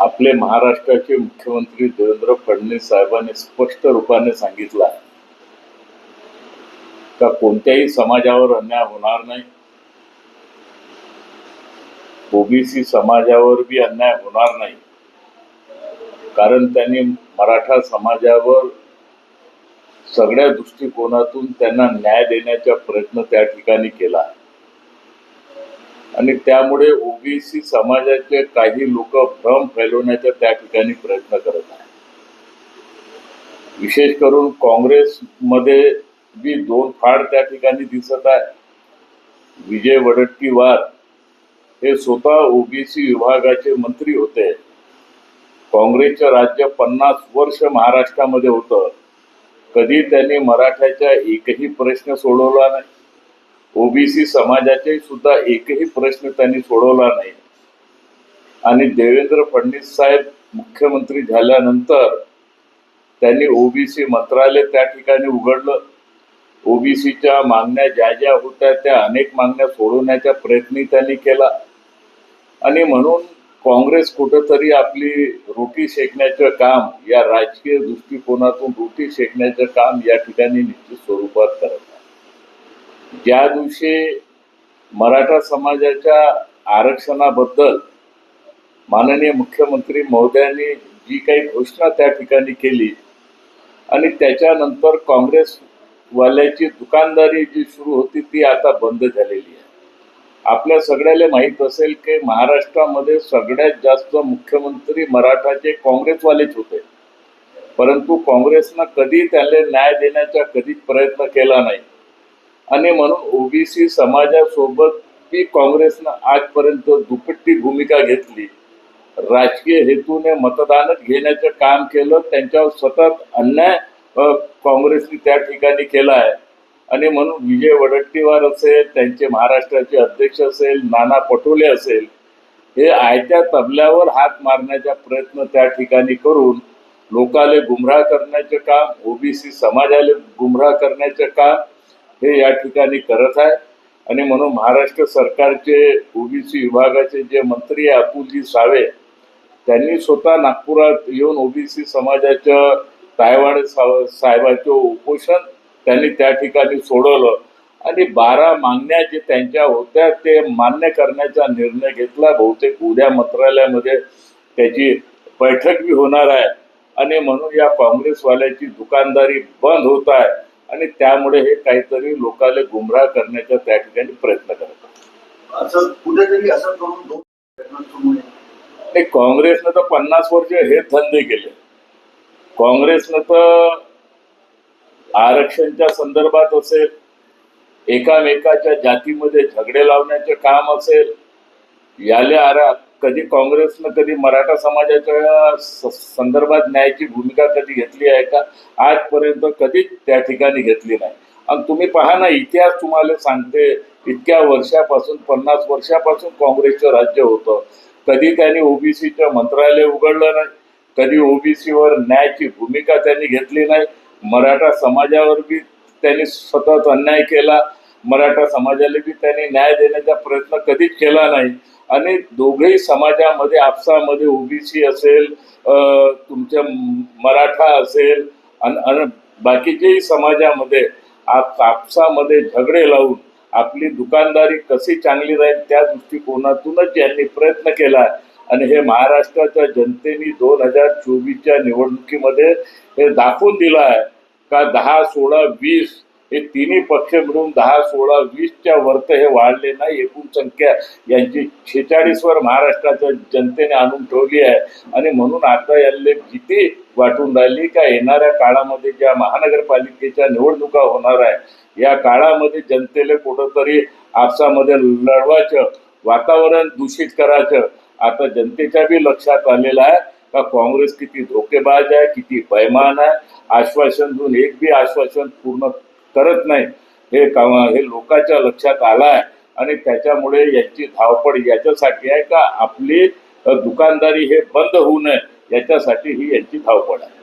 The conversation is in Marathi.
आपले महाराष्ट्राचे मुख्यमंत्री देवेंद्र फडणवीस साहेबांनी स्पष्ट रूपाने सांगितलं आहे. का कोणत्याही समाजावर अन्याय होणार नाही? ओबीसी समाजावर बी अन्याय होणार नाही. कारण त्यांनी मराठा समाजावर सगळ्या दृष्टिकोनातून त्यांना न्याय देण्याचा प्रयत्न त्या ठिकाणी केला आणि त्यामुळे ओबीसी समाजाचे काही लोक भ्रम फैलवण्याचा त्या ठिकाणी प्रयत्न करत आहे विशेष करून काँग्रेसमध्ये जी दोन फाड त्या ठिकाणी दिसत आहे. विजय वडट्टीवार हे स्वतः ओबीसी विभागाचे मंत्री होते. काँग्रेसचं राज्य पन्नास वर्ष महाराष्ट्रामध्ये होतं. कधी त्यांनी मराठ्याचा एकही प्रश्न सोडवला नाही. ओबीसी समाजाचे सुद्धा एकही प्रश्न त्यांनी सोडवला नाही. आणि देवेंद्र फडणवीस साहेब मुख्यमंत्री झाल्यानंतर त्यांनी ओबीसी मंत्रालय त्या ठिकाणी उघडलं. ओबीसीच्या मागण्या ज्या ज्या होत्या त्या अनेक मागण्या सोडवण्याचा प्रयत्न त्यांनी केला. आणि म्हणून काँग्रेस कुठंतरी आपली रोटी शेकण्याचं काम या राजकीय दृष्टिकोनातून रोटी शेकण्याचं काम या ठिकाणी निश्चित स्वरूपात करत ज्या दिवशी मराठा समाजाच्या आरक्षणाबद्दल माननीय मुख्यमंत्री महोदयांनी जी काही घोषणा त्या ठिकाणी केली आणि त्याच्यानंतर काँग्रेसवाल्याची दुकानदारी जी सुरू होती ती आता बंद झालेली आहे. आपल्या सगळ्याला माहीत असेल की महाराष्ट्रामध्ये सगळ्यात जास्त मुख्यमंत्री मराठाचे काँग्रेसवालेच होते. परंतु काँग्रेसनं कधी त्याला न्याय देण्याचा कधीच प्रयत्न केला नाही. आणि म्हणून ओबीसी समाजासोबत ही काँग्रेसनं आजपर्यंत दुपट्टी भूमिका घेतली. राजकीय हेतूने मतदानच घेण्याचं काम केलं. त्यांच्यावर सतत अन्याय काँग्रेसने त्या ठिकाणी केला आहे. आणि म्हणून विजय वडट्टीवार असेल त्यांचे महाराष्ट्राचे अध्यक्ष असेल नाना पटोले असेल हे आयत्या तबल्यावर हात मारण्याचा प्रयत्न त्या ठिकाणी करून लोकाले गुमराह करण्याचे काम ओबीसी समाजाला गुमराह करण्याचे काम हे या ठिकाणी करत आहे. आणि म्हणून महाराष्ट्र सरकारचे ओबीसी विभागाचे जे मंत्री आहे अतुलजी सावे त्यांनी स्वतः नागपुरात येऊन ओबीसी समाजाच्या तायवाड सा साहेबांचं उपोषण त्यांनी त्या ठिकाणी सोडवलं. आणि बारा मागण्या जे त्यांच्या होत्या ते मान्य करण्याचा निर्णय घेतला. बहुतेक उद्या मंत्रालयामध्ये त्याची बैठक बी होणार आहे. आणि म्हणून या काँग्रेसवाल्याची दुकानदारी बंद होत आहे. आणि त्यामुळे हे काहीतरी लोकांना गुमराह करण्याचा त्या ठिकाणी प्रयत्न करत आहे. असं कुठेतरी असं करून. आणि काँग्रेसनं तर पन्नास वर्ष हे धंदे केले काँग्रेसनं तर आरक्षणच्या संदर्भात असेल एकामेकाच्या जातीमध्ये झगडे लावण्याचे काम असेल याले आरा कधी काँग्रेसनं कधी मराठा समाजाच्या संदर्भात न्यायाची भूमिका कधी घेतली आहे का? आजपर्यंत कधीच त्या ठिकाणी घेतली नाही. आणि तुम्ही पहा ना इतिहास तुम्हाला सांगते इतक्या वर्षापासून पन्नास वर्षापासून काँग्रेसचं राज्य होतं. कधी त्यांनी ओबीसीचं मंत्रालय उघडलं नाही. कधी ओबीसीवर न्यायाची भूमिका त्यांनी घेतली नाही. मराठा समाजावर बी त्यांनी सतत अन्याय केला. मराठा समाजाला बी त्यांनी न्याय देण्याचा प्रयत्न कधीच केला नाही. आणि दोघेही समाजामध्ये आपसामध्ये ओबीसी असेल तुमच्या मराठा असेल आणि आणि बाकीच्याही समाजामध्ये आप आपसामध्ये झगडे लावून आपली दुकानदारी कशी चांगली राहील त्या दृष्टिकोनातूनच यांनी प्रयत्न केला. आणि हे महाराष्ट्राच्या जनतेने दोन हजार चोवीसच्या निवडणुकीमध्ये हे दाखवून दिलं आहे का दहा सोळा वीस हे तिन्ही पक्ष मिळून दहा सोळा वीसच्या वर्त हे वाढले नाही एकूण संख्या यांची छेचाळीसवर महाराष्ट्राच्या जनतेने आणून ठेवली आहे. आणि म्हणून आता याले भीती वाटून राहिली का येणाऱ्या काळामध्ये ज्या महानगरपालिकेच्या निवडणुका होणार आहे या काळामध्ये जनतेला कुठंतरी आपसामध्ये लढवायचं वातावरण दूषित करायचं आता जनतेच्या बी लक्षात आलेलं आहे का काँग्रेस किती धोकेबाज आहे किती बैमान आहे. आश्वासन देऊन एक बी आश्वासन पूर्ण करत नाही. हे का हे लोकांच्या लक्षात आलं आहे आणि त्याच्यामुळे यांची धावपळ याच्यासाठी आहे का? आपली दुकानदारी हे बंद होऊ नये. याच्यासाठी ही यांची धावपळ आहे.